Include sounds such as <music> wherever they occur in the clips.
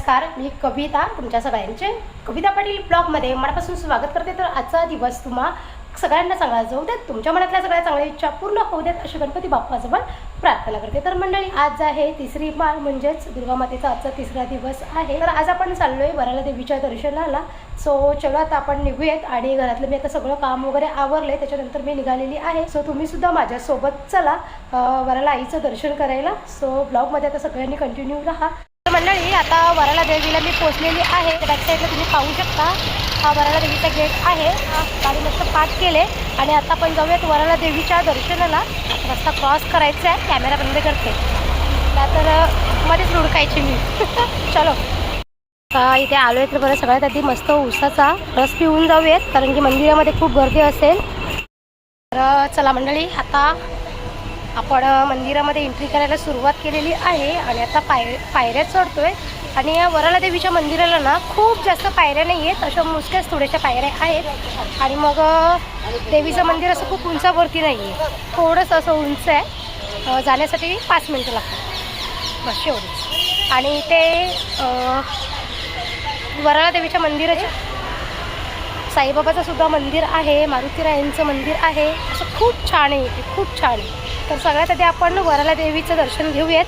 नमस्कार मी कविता तुमच्या सगळ्यांचे कविता पाटील ब्लॉगमध्ये मनापासून स्वागत करते. तर आजचा दिवस तुम्हा सगळ्यांना चांगला जाऊ देत तुमच्या मनातल्या सगळ्या चांगल्या इच्छा पूर्ण होऊ देत अशी गणपती बाप्पाजवळ प्रार्थना करते. तर मंडळी आज आहे तिसरी माळ म्हणजेच दुर्गा मातेचा आजचा तिसरा दिवस आहे. तर आज आपण चाललोय वराला देवीच्या दर्शनाला. सो चलो आता आपण निघूयात आणि घरातलं मी आता सगळं काम वगैरे आवरलंय त्याच्यानंतर मी निघालेली आहे. सो तुम्ही सुद्धा माझ्यासोबत चला वराला आईचं दर्शन करायला. सो ब्लॉगमध्ये आता सगळ्यांनी कंटिन्यू राहा. मंडळी आता वराला देवीला मी पोहोचलेली आहे. बॅक साईडला तुम्ही पाहू शकता. हा वराला देवीचा गेट आहे. हा गाडी मस्त पार्क केले. आणि आता आपण जाऊयात वराला देवीच्या दर्शनाला. रस्ता क्रॉस करायचा आहे. कॅमेरा बंद करते. तर मध्येच लुडकायची मी. <laughs> चलो. इथे आलोय तर बरं सगळ्यात आधी मस्त उसाचा रस पिऊन जाऊयात. कारण की मंदिरामध्ये खूप गर्दी असेल. तर चला मंडळी आता आपण मंदिरामध्ये एंट्री करायला सुरुवात केलेली आहे आणि आता पाय पायऱ्या चढतो आहे आणि या वराला देवीच्या मंदिराला ना खूप जास्त पायऱ्या नाही आहेत अशा मुसक्याच थोड्याशा पायऱ्या आहेत. आणि मग देवीचं मंदिर असं खूप उंचावरती नाही आहे थोडंसं असं उंच आहे. जाण्यासाठी पाच मिनटं लागतात. बस एवढीच. आणि ते अ, वराला देवीच्या मंदिराच्या साईबाबाचं सुद्धा मंदिर आहे मारुतीरायांचं मंदिर आहे. असं खूप छान आहे इथे खूप छान आहे. तर सगळ्यात आधी आपण वराला देवीचं दर्शन घेऊयात.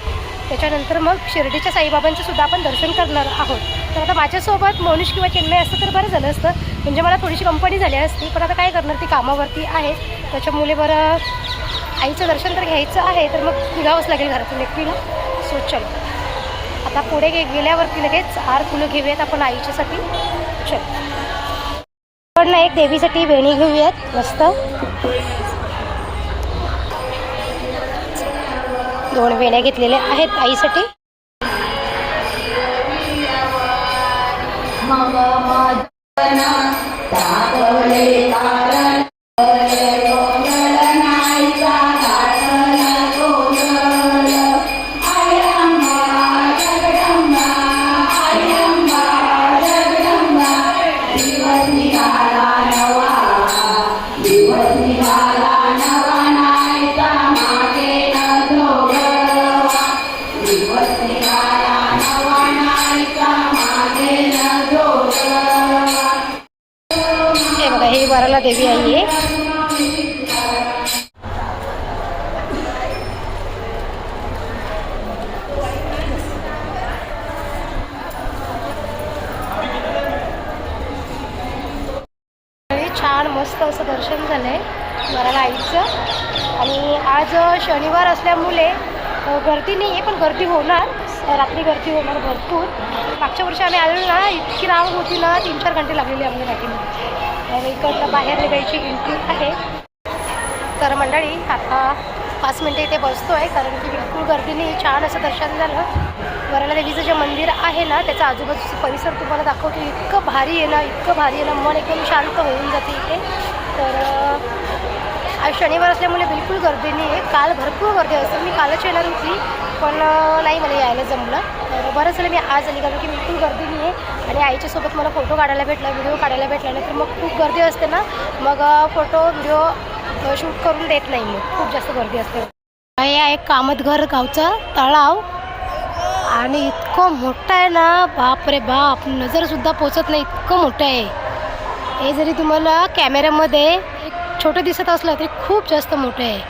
त्याच्यानंतर मग शिर्डीच्या साईबाबांचं सुद्धा आपण दर्शन करणार आहोत. तर आता माझ्यासोबत मनुष किंवा चिन्मय असतं तर बरं झालं असतं. म्हणजे मला थोडीशी कंपनी झाली असती पण आता काय करणार ती कामावरती आहे. त्याच्यामुळे बरं आईचं दर्शन तर घ्यायचं आहे तर मग निघावंच लागेल घरातून एकटीला सो चल. आता पुढे गे गेल्यावरती लगेच आर फुलं घेऊयात आपण आईच्यासाठी. चल. पण ना एक देवीसाठी वेणी घेऊयात मस्त. दोन वेण्या घेतलेल्या आहेत आईसाठी ही आई आहे छान मस्त असं दर्शन झालं आहे वराला आईचं. आणि आज शनिवार असल्यामुळे गर्दी नाही आहे पण गर्दी होणार. रात्री गर्दी होणार भरपूर. मागच्या वर्षी आम्ही आलेलो ना इतकी रांग होती ना तीन चार घंटे लागलेले आम्ही बॅटीमध्ये आणि इकडनं बाहेर निघायची एंट्री आहे. तर मंडळी आता पाच मिनटं इथे बसतो आहे कारण की बिलकुल गर्दीने छान असं दर्शन झालं. वराला देवीचं जे मंदिर आहे ना त्याचा आजूबाजूचा परिसर तुम्हाला दाखवतो. इतकं भारी आहे ना इतकं भारी आहे ना मन एकदम शांत होऊन जाते इथे. तर आज शनिवार असल्यामुळे बिलकुल गर्दी नाही आहे काल भरपूर गर्दी असते मी कालच येणार होती पण नाही मला यायला जमलं. तर बरं झालं मी आज आली कारण की बिलकुल गर्दी नाही आहे आणि आईच्यासोबत मला फोटो काढायला भेटला व्हिडिओ काढायला भेटला. नाही तर मग खूप गर्दी असते ना. मग फोटो व्हिडिओ शूट करून देत नाही मी. खूप जास्त गर्दी असते. हे आहे कामतघर गावचं तळाव आणि इतकं मोठं आहे ना बाप रे बाप. नजरसुद्धा पोचत नाही इतकं मोठं आहे. हे जरी तुम्हाला कॅमेऱ्यामध्ये छोटं दिसत असलं तरी खूप जास्त मोठं आहे.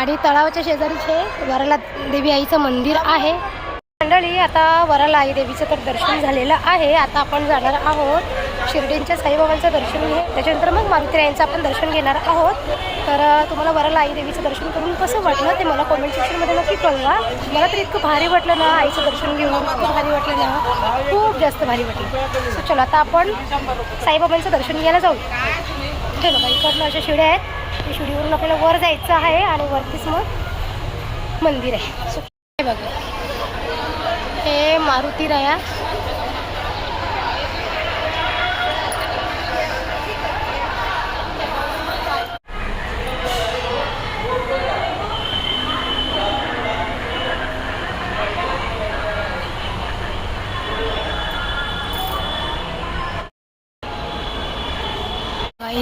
आणि तळावाच्या शेजारीचे वराला देवी आईचं मंदिर आहे. मंडळी आता वराला आई देवीचं तर दर्शन झालेलं आहे. आता आपण जाणार आहोत शिर्डींच्या साईबाबांचं दर्शन घे त्याच्यानंतर मग मारुतीरायांचं आपण दर्शन घेणार आहोत. तर तुम्हाला वराला आई देवीचं दर्शन करून कसं वाटलं ते मला कॉमेंट सेक्शनमध्ये नक्की कळवा. मला तर इतकं भारी वाटलं ना आईचं दर्शन घेऊन. इतकं भारी वाटलं ना. खूप जास्त भारी वाटलं. सो चला आता आपण साईबाबांचं दर्शन घ्यायला जाऊ. चलो इकडनं अशा शिड्या आहेत. त्या शिडीवरून आपल्याला वर जायचं आहे आणि वरतीच मग मंदिर आहे. सो हे बघा. हे मारुती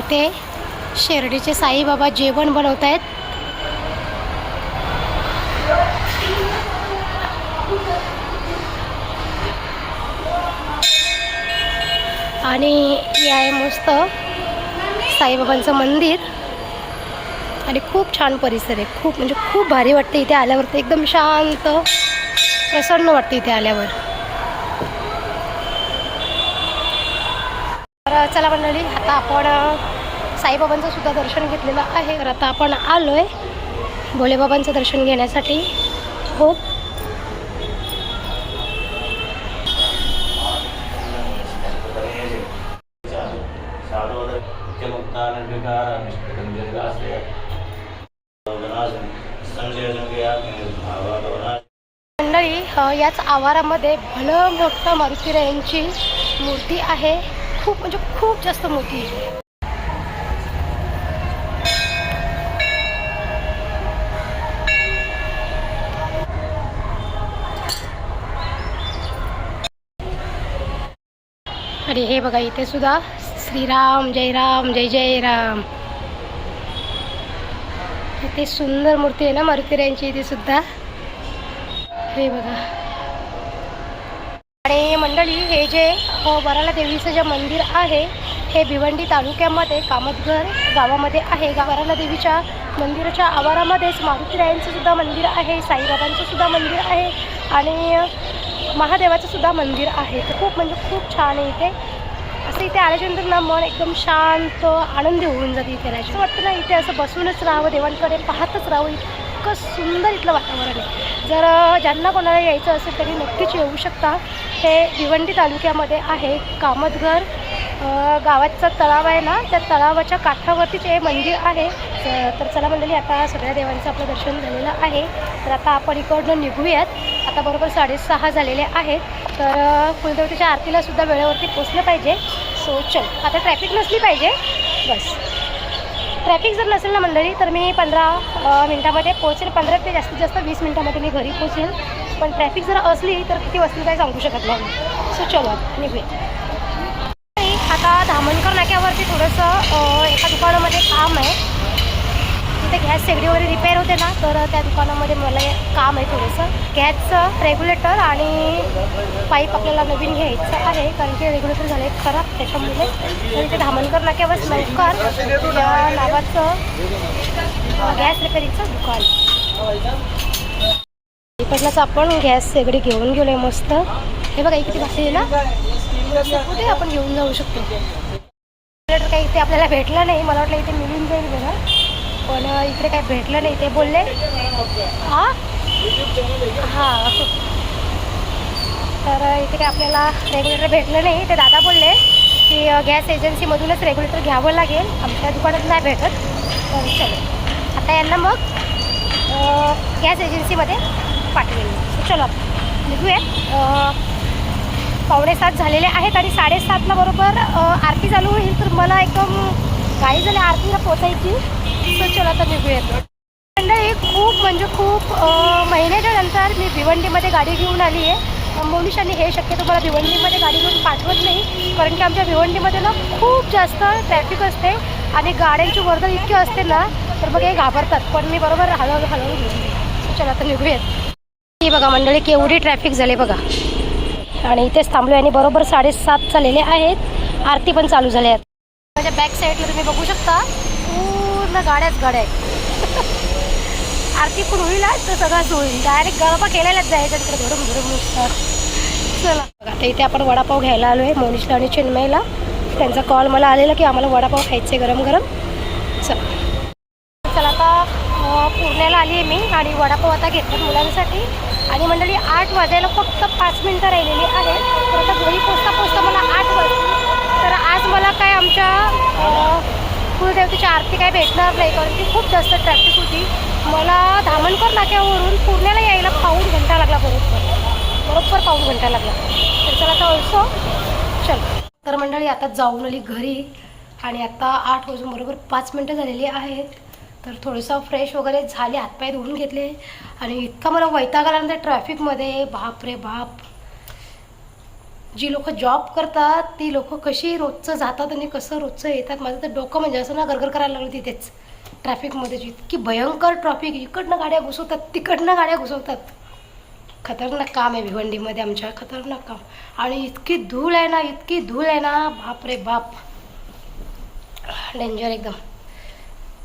इथे शिर्डीचे साईबाबा जेवण बनवत आहेत. आणि हे आहे मस्त साईबाबांचं मंदिर. आणि खूप छान परिसर आहे. खूप म्हणजे खूप भारी वाटते इथे आल्यावर. तर एकदम शांत प्रसन्न वाटते इथे आल्यावर. तर चला मंडळी आता आपण साईबाबांचं सुद्धा दर्शन घेतलेलं आहे. तर आता आपण आलो आहे भोलेबाबांचं दर्शन घेण्यासाठी. हो मंडळी याच आवारामध्ये भलं मोठं मारुतीरायांची मूर्ती आहे. खूप म्हणजे खूप जास्त मोठी. आणि हे बघा इथे सुद्धा श्रीराम जय राम जय जय राम इथे सुंदर मूर्ती आहे ना मारुतीरायांची इथे सुद्धा. हे बघा. आणि मंडळी हे जे अ, वराला देवीचं जे मंदिर आहे हे भिवंडी तालुक्यामध्ये कामतघर गावामध्ये आहे. गा वराला देवीच्या मंदिराच्या आवारामध्येच मारुतीरायांचं सुद्धा मंदिर आहे साईबाबांचं सुद्धा मंदिर आहे. आणि महादेवाचं सुद्धा मंदिर आहे. तर खूप म्हणजे खूप छान आहे इथे. असं इथे आल्याच्यानंतर ना मन एकदम शांत आनंदी होऊन जाते इथे आल्याच्या. असं वाटतं ना इथे असं बसूनच राहावं देवांकडे पाहतच राहावं. इतकं सुंदर इथलं वातावरण आहे. जर ज्यांना कोणाला यायचं असेल तरी नक्कीच येऊ शकता. हे भिवंडी तालुक्यामध्ये आहे कामतघर. गावाचा तलाव आहे ना त्या तलावाच्या काठावरतीच हे मंदिर आहे. तर चला मंडळी आता सगळ्या देवांचं आपलं दर्शन झालेलं आहे. तर आता आपण इकडनं निघूयात. आता बरोबर साडेसहा झालेले आहेत. तर अ, कुलदेवतेच्या आरतीला सुद्धा वेळेवरती पोचलं पाहिजे. सो चल आता ट्रॅफिक नसली पाहिजे. बस. ट्रॅफिक जर नसेल ना मंडळी तर मी पंधरा मिनटामध्ये पोहोचेल. पंधरा ते जास्तीत जास्त वीस मिनटामध्ये मी घरी पोहोचेल. पण ट्रॅफिक जर असली तर किती वाजतील काय सांगू शकत नाही. सो चलो निघूया. नाही, आता धामणकर नाक्यावरती थोडंसं एका दुकानामध्ये काम आहे. तिथे गॅस शेगडी वगैरे रिपेअर होते ना तर त्या दुकानामध्ये मला काम आहे थोडंसं. गॅसचं रेग्युलेटर आणि पाईप आपल्याला नवीन घ्यायचं आहे कारण की रेग्युलेटर झाले खराब त्याच्यामुळे. तर ते धामणकर नाक्यावर लवकर या नावाचं गॅस रिपेअरिंगचं दुकान. इकडनंच आपण गॅस शेगडी घेऊन गेलो आहे मस्त. हे बघा इथे भाषे ना? कुठे आपण घेऊन जाऊ शकतो? रेग्युलेटर काही इथे आपल्याला भेटलं नाही मला वाटलं इथे मिळून जाईल बघा पण इकडे काय भेटलं नाही ते बोलले. हां हां. तर इथे काय आपल्याला रेग्युलेटर भेटलं नाही. ते दादा बोलले की गॅस एजन्सीमधूनच रेग्युलेटर घ्यावं लागेल. आमच्या दुकानात नाही भेटत. तर चलो. आता यांना मग गॅस एजन्सीमध्ये पाठवेल. चलो. निघूया. पावणेसात पावणे सात झालेले आहेत आणि साडेसातला बरोबर आरती चालू होईल. तर मला एकदम काही झाली आरतीला पोचायची. सो चला तर निघूयात. मंडळी खूप म्हणजे खूप महिन्याच्या नंतर मी भिवंडीमध्ये गाडी घेऊन आली आहे. मोनिशांनी हे शक्यतो मला भिवंडीमध्ये गाडी घेऊन पाठवत नाही कारण की आमच्या भिवंडीमध्ये ना खूप जास्त ट्रॅफिक असते आणि गाड्यांची वर्दळ इतकी असते ना तर मग हे घाबरतात. पण मी बरोबर हलवून हलवून घेऊन चला तर निघूयात. हे बघा मंडळी केवढी ट्रॅफिक झाले बघा. आणि इथेच थांबलो आणि बरोबर साडेसात झालेले आहेत. आरती पण चालू झाल्या आहेत माझ्या बॅक साईडला तुम्ही बघू शकता. पूर्ण गाड्याच गाड्या आहेत. आरती पण होईल तर सगळंच होईल. डायरेक्ट गळपा केलेलाच जायचं तिकडे भरून भरून नुसतं. चला. आता इथे आपण वडापाव घ्यायला आलो आहे मोनिशला आणि चिन्मयला. त्यांचा कॉल मला आलेला की आम्हाला वडापाव खायचे गरम गरम. चला. चला आता पुण्याला आली आहे मी आणि वडापाव आता घेतला मुलांसाठी. आणि मंडळी आठ वाजायला फक्त पाच मिनटं राहिलेली आहेत. तर आता घरी पोचता पोचता मला आठ वाजले. तर आज मला काय आमच्या कुलदेवतेची आरती काय भेटणार नाही कारण की खूप जास्त ट्रॅफिक होती. मला धामणकर नाक्यावरून पुण्याला यायला पाऊण घंटा लागला बरोबर. बरोबर पाऊण घंटा लागला. तर चला आता ऑल्सो चल. तर मंडळी आता जाऊन आली घरी आणि आता आठ वाजून बरोबर पाच मिनटं झालेली आहेत. तर थोडंसं फ्रेश वगैरे झाले हातपाय धुवून घेतले. आणि इतका मला वैताग आला ट्रॅफिकमध्ये बाप रे बाप. जी लोक जॉब करतात ती लोक कशी रोजचं जातात आणि कसं रोजचं येतात माझं तर डोकं म्हणजे असं ना गरगर करायला लागलं तिथेच. ट्रॅफिकमध्ये इतकी भयंकर ट्रॉफिक इकडनं गाड्या घुसवतात तिकडनं गाड्या घुसवतात. खतरनाक काम आहे भिवंडीमध्ये आमच्या खतरनाक काम. आणि इतकी धूळ आहे ना इतकी धूळ आहे ना बाप रे बाप. डेंजर एकदम.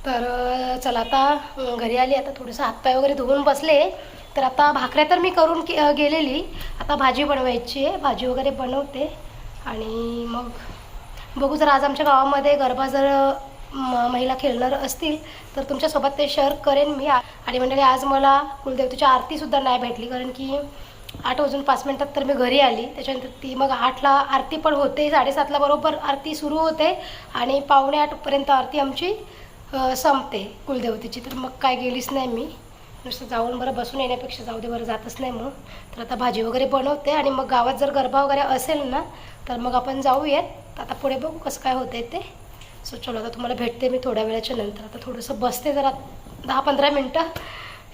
तर चला आता घरी आली आता थोडंसं हातपाय वगैरे धुवून बसले. तर आता भाकऱ्या तर मी करून के- गेलेली. आता भाजी बनवायची आहे. भाजी वगैरे बनवते. आणि मग बघू जर आज आमच्या गावामध्ये गरबा जर म- महिला खेळणार असतील तर तुमच्यासोबत ते शेअर करेन मी. आणि म्हणजे आज मला कुलदेवतेची आरतीसुद्धा नाही भेटली कारण की आठ वाजून पाच मिनटात तर मी घरी आली. त्याच्यानंतर ती मग आठला आरती पण होते. साडेसातला बरोबर आरती सुरू होते. आणि पावणे आठपर्यंत आरती आमची संपते कुलदेवतेची. तर मग काय गेलीच नाही मी. नुसतं जाऊन बरं बसून येण्यापेक्षा जाऊ दे बरं जातच नाही म्हणून. तर आता भाजी वगैरे बनवते आणि मग गावात जर गरबा वगैरे असेल ना तर मग आपण जाऊयात. आता पुढे बघू कसं काय होतं ते. सो चलो आता तुम्हाला भेटते मी थोड्या वेळाच्या नंतर. आता थोडंसं बसते जरा दहा पंधरा मिनटं.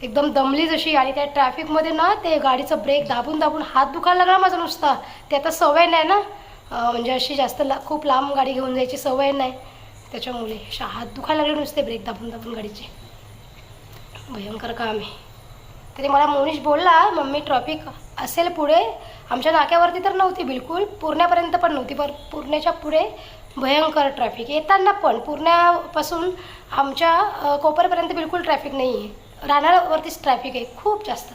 एकदम दमली जशी आणि त्या ट्रॅफिकमध्ये ना ते गाडीचं ब्रेक दाबून दाबून हात दुखायला लागला माझा नुसता. ते आता सवय नाही ना. म्हणजे अशी जास्त ला खूप लांब गाडी घेऊन जायची सवय नाही. त्याच्यामुळे अशा हात दुखायला लागले नुसते ब्रेक दाबून दाबून गाडीचे. भयंकर काम आहे. तरी मला मोनीश बोलला मम्मी ट्रॉफिक असेल पुढे आमच्या नाक्यावरती तर नव्हती बिलकुल पुरण्यापर्यंत पण नव्हती पण पूर्ण्याच्या पुढे भयंकर ट्रॅफिक येताना पण पूर्ण्यापासून आमच्या कोपरपर्यंत बिलकुल ट्रॅफिक नाही आहे राहण्यावरतीच ट्रॅफिक आहे खूप जास्त.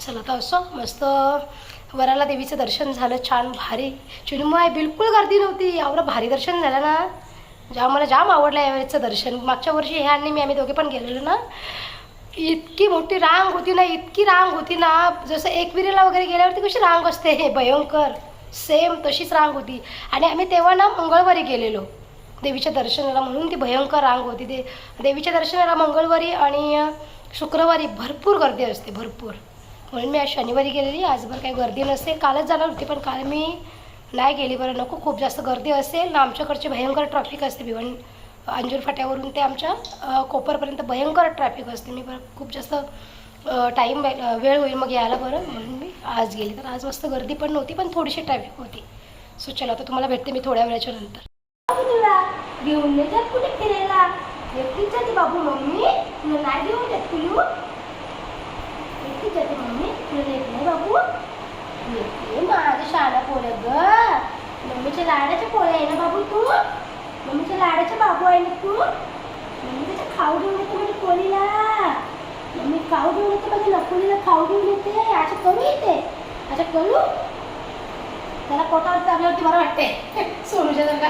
चला तर असो. मस्त वराला देवीचं दर्शन झालं छान भारी. चिन्मय बिलकुल गर्दी नव्हती. एवढं भारी दर्शन झालं ना. ज्या मला जाम आवडलं यावेळेचं दर्शन. मागच्या वर्षी ह्या आणि मी आम्ही दोघे पण गेलेलो ना. इतकी मोठी रांग होती ना इतकी रांग होती ना. जसं एकविरीला वगैरे गेल्यावरती कशी रांग असते. हे भयंकर. सेम तशीच रांग होती. आणि आम्ही तेव्हा ना मंगळवारी गेलेलो. देवीच्या दर्शनाला म्हणून ती भयंकर रांग होती. ते देवीच्या दर्शनाला मंगळवारी आणि शुक्रवारी भरपूर गर्दी असते भरपूर. म्हणून मी आज शनिवारी गेलेली. आजभर काही गर्दी नसते. कालच जाणार होती पण काल मी नाही गेली बरं. नको खूप जास्त गर्दी असेल ना आमच्याकडचे भयंकर ट्रॅफिक असते. भिवण अंजूर फाट्यावरून ते आमच्या कोपरपर्यंत भयंकर ट्रॅफिक असते. मी बरं खूप जास्त टाईम वेळ होईल मग यायला बरं. म्हणून मी आज गेली. तर आज मस्त गर्दी पण नव्हती पण थोडीशी ट्रॅफिक होती. सो चला आता तुम्हाला भेटते मी थोड्या वेळाच्या नंतर. घेऊन कुठे फिरायला? एकटीच जाते बाबू मम्मी. तुला नाही घेऊन देत पिलू एकटीच जाते मम्मी. तुला येत नाही बाबू? येते माझं शाळा पोरं ग. मम्मीच्या लाडाच्या पोळ्या आहे ना बाबू तू? मम्मीच्या लाडाच्या बाबू आहे ना तू? मम्मी त्याच्या खाऊ घेऊन येते म्हणजे पोलीला मम्मी खाऊ घेऊन येते म्हणजे माझ्या नकोलीला खाऊ घेऊन येते. असं करू येते असं करू? त्याला पोटावर चालल्यावरती बरं वाटते <laughs> सोनूच्या जागा